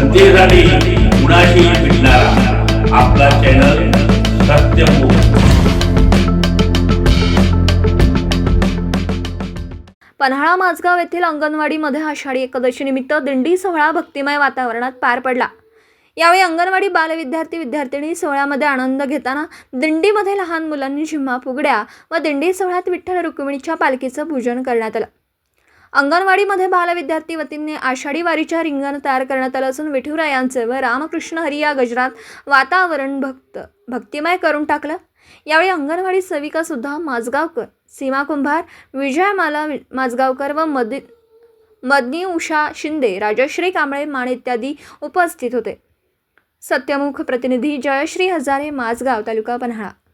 जनतेसाठी कुणाशी भेटणारा. आपला चॅनल सत्यमुख पन्हाळा माझगाव येथील अंगणवाडीमध्ये आषाढी एकादशीनिमित्त दिंडी सोहळा भक्तिमय वातावरणात पार पडला. यावेळी अंगणवाडी बालविद्यार्थी विद्यार्थिनी सोहळ्यामध्ये आनंद घेताना दिंडीमध्ये लहान मुलांनी झिम्मा फुगड्या व दिंडी सोहळ्यात विठ्ठल रुक्मिणीच्या पालखीचं पूजन करण्यात आलं. अंगणवाडीमध्ये बालविद्यार्थी वतीने आषाढी वारीच्या रिंगण तयार करण्यात आलं असून विठुरायांचे व रामकृष्ण हरी या गजरात वातावरण भक्त भक्तिमय करून टाकलं. यावेळी अंगणवाडी सेविका सुद्धा माझगावकर सीमा कुंभार विजयमाला माला माझगावकर व मदी मदनी उषा शिंदे राजश्री कांबळे मान इत्यादी उपस्थित होते. सत्यमुख प्रतिनिधी जयश्री हजारे माझगाव तालुका पन्हाळा.